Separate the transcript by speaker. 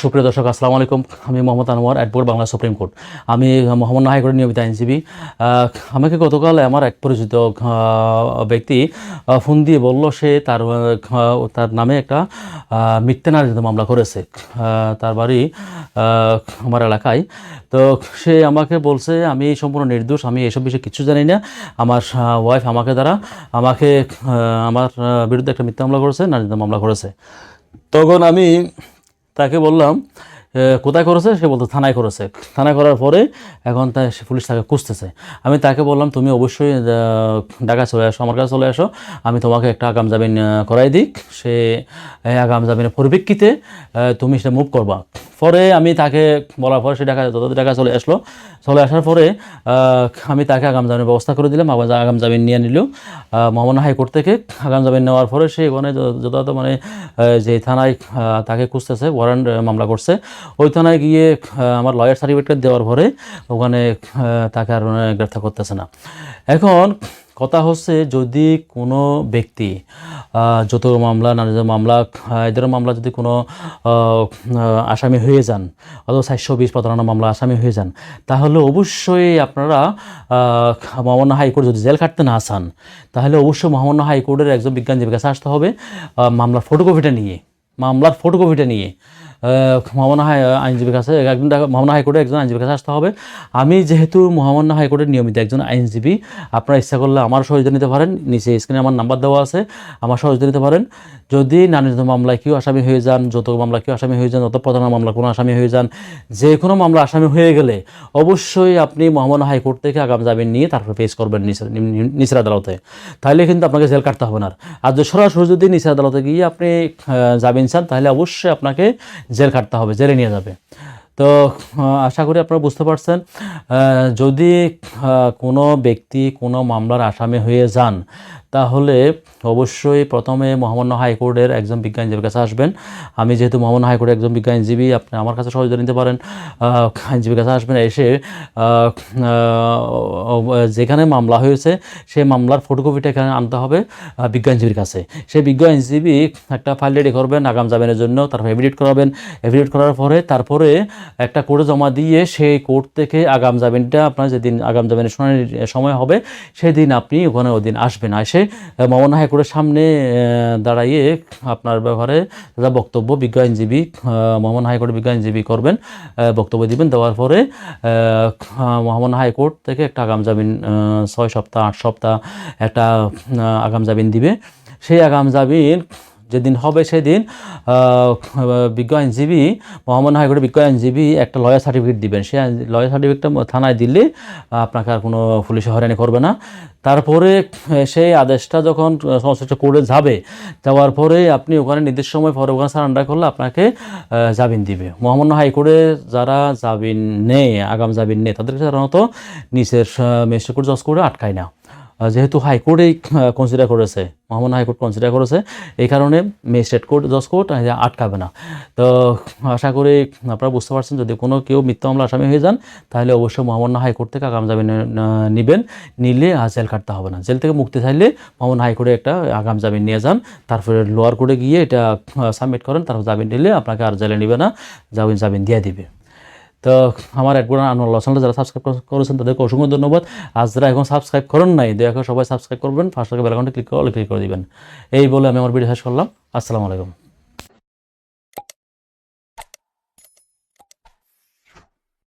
Speaker 1: সুপ্রিয় দর্শক, আসসালামু আলাইকুম। আমি Mohammad Anwar advocate Bangla supreme court. আমি মোহাম্মদ হাইকোর্টের নিয়মিত আইনজীবী। আমাকে গতকাল আমার এক পরিচিত ব্যক্তি ফোন দিয়ে বলল, সে তার তার নামে একটা মিথ্যা নারীতে মামলা করেছে। তার বাড়ি আমার এলাকায়। তো সে আমাকে বলছে, আমি সম্পূর্ণ নির্দোষ, আমি এসব বিষয়ে কিছু জানি না। আমার ওয়াইফ আমাকে দ্বারা আমাকে আমার বিরুদ্ধে একটা মিথ্যা মামলা করেছে নারীতে মামলা করেছে। তখন আমি তাকে বললাম কোথায় করেছে? সে বলতো, থানায় করেছে। থানায় করার পরে এখন তাই পুলিশ তাকে খুঁজতেছে। আমি তাকে বললাম, তুমি অবশ্যই ঢাকা চলে আসো, আমার কাছে চলে আসো। আমি তোমাকে একটা আগাম জামিন করাই দিক। সে আগাম জামিনের পরিপ্রেক্ষিতে তুমি সেটা মুভ করবা। পরে আমি তাকে বলার পরে সে ঢাকা যত ঢাকা চলে আসলো। চলে আসার পরে আমি তাকে আগাম জামিনের ব্যবস্থা করে দিলাম, আবার আগাম জামিন নিয়ে নিল। মোহাম্মদ হাইকোর্ট থেকে আগাম জামিন নেওয়ার পরে সে ওখানে যথাযথ মানে যে থানায় তাকে খুঁজতেছে ওয়ারেন্ট মামলা করছে। ওই থানায় গিয়ে আমার লয়ার সার্টিফিকেট দেওয়ার পরে ওখানে তাকে আর গ্রেফতার করতেছে না। এখন কথা হচ্ছে যদি কোনো ব্যক্তি যত মামলা নারী মামলা, এদের মামলা যদি কোনো আসামি হয়ে যান, অথবা চারশো বিশ প্রতারণা মামলা আসামি হয়ে যান, তাহলে অবশ্যই আপনারা মহামান্য হাইকোর্ট যদি জেল খাটতে না আসান তাহলে অবশ্যই মহামান্য হাইকোর্টের একজন বিজ্ঞানজীবীর কাছে আসতে হবে মামলার ফটোকপিটা নিয়ে, মামলার ফটোকপিটা নিয়ে মহামান্য হাই আইনজীবীর কাছে, একজন মহামান্য হাইকোর্টের একজন আইনজীবীর কাছে আসতে হবে। আমি যেহেতু মহামান্য হাইকোর্টের নিয়মিত একজন আইনজীবী, আপনারা ইচ্ছা করলে আমার সহযোগিতা নিতে পারেন। নিচে স্ক্রিনে আমার নাম্বার দেওয়া আছে, আমার সহযোগিতা নিতে পারেন। যদি নানিত মামলায় কেউ আসামি হয়ে যান যত মামলা কেউ আসামি হয়ে যান যত প্রধান মামলা কোনো আসামি হয়ে যান যে কোনো মামলা আসামি হয়ে গেলে অবশ্যই আপনি মহামান্য হাইকোর্ট থেকে আগাম জামিন নিয়ে তারপর পেশ করবেন নিচের আদালতে। তাহলে কিন্তু আপনাকে জেল কাটতে হবে না। আর সরাসরি যদি নিচের আদালতে গিয়ে আপনি জামিন চান তাহলে অবশ্যই আপনাকে জেল খাটতে হবে জেলে নিয়ে যাবে। তো আশা করি আপনারা বুঝতে পারছেন যদি কোনো ব্যক্তি, কোনো মামলার আসামি হয়ে যান, তাহলে অবশ্যই প্রথমে মহামান্য হাইকোর্টের একজন বিজ্ঞানজীবীর কাছে আসবেন। আমি যেহেতু মহামান্য হাইকোর্টের একজন বিজ্ঞানজীবী, আপনি আমার কাছে সহযোগিতা নিতে পারেন। আইনজীবীর কাছে আসবেন, এসে যেখানে মামলা হয়েছে, সেই মামলার ফটোকপিটা এখানে আনতে হবে বিজ্ঞানজীবীর কাছে। সেই বিজ্ঞ আইনজীবী একটা ফাইল রেডি করবেন, আগাম জামিনের জন্য, তারপর এভিডেট করাবেন। এভিডিট করার পরে, তারপরে একটা কোর্টে জমা দিয়ে সেই কোর্ট থেকে আগাম জামিনটা আপনার যেদিন আগাম জামিনের শুনানির সময় হবে, সেদিন আপনি ওখানে ওই দিন আসবেন। এসে মামনা হাইকোর্টের সামনে দাঁড়াইয়ে আপনার ব্যাপারে যা বক্তব্য বিজ্ঞ আইনজীবী মোহাম্মদ হাইকোর্টের বিজ্ঞ আইনজীবী করবেন বক্তব্য দিবেন, দেওয়ার পরে মোহাম্মদ হাইকোর্ট থেকে একটা আগাম জামিন ছয় সপ্তাহ, আট সপ্তাহ একটা আগাম জামিন দিবে। সেই আগাম জামিন যেদিন হবে সেদিন বিজ্ঞ আইনজীবী মোহাম্মদ হাইকোর্টের বিজ্ঞ আইনজীবী একটা লয়ার সার্টিফিকেট দিবেন। সেই লয়ার সার্টিফিকেটটা থানায় দিলে, আপনাকে আর কোনো পুলিশে হয়রানি করবে না। তারপরে সেই আদেশটা যখন সংশ্লিষ্ট কোর্টে যাবে, যাওয়ার পরে আপনি ওখানে নির্দিষ্ট সময় পরে ওখানে সারেন্ডার করলে আপনাকে জামিন দিবে। মোহাম্মদ হাইকোর্টে যারা জামিন নেয়, আগাম জামিন নেয় তাদেরকে সাধারণত নিচের ম্যাজিস্ট্রেট জজ কোর্টে আটকায় না। যেহেতু হাইকোর্টেই কনসিডার করেছে, মহামান্য হাইকোর্ট কনসিডার করেছে, এই কারণে ম্যাজিস্ট্রেট কোর্ট জজ কোর্ট আটকাবে না। তো আশা করি আপনারা বুঝতে পারছেন, যদি কোনো কেউ মিথ্যা মামলা আসামি হয়ে যান, তাহলে অবশ্যই মহামান্য হাইকোর্ট থেকে আগাম জামিন নেবেন। নিলে জেল কাটতে হবে না। জেল থেকে মুক্তি চাইলে মহামান্য হাইকোর্টে একটা আগাম জামিন নিয়ে যান। তারপরে লোয়ার কোর্টে গিয়ে এটা সাবমিট করেন, তারপর জামিন নিলে আপনাকে আর জেলে নেবে না, জামিন জামিন দিয়ে দিবে। তো আমার অ্যাডবোর্ড আনোয়ার লসান যারা সাবস্ক্রাইব করেছেন তাদেরকে অসংখ্য ধন্যবাদ। আর যারা এখন সাবস্ক্রাইব করেন নাই দেখো সবাই সাবস্ক্রাইব করবেন ফার্স্ট বেল আইকনটা ক্লিক করে ক্লিক করে দিবেন। এই বলে আমি আমার ভিডিও শেষ করলাম। আসসালামু আলাইকুম।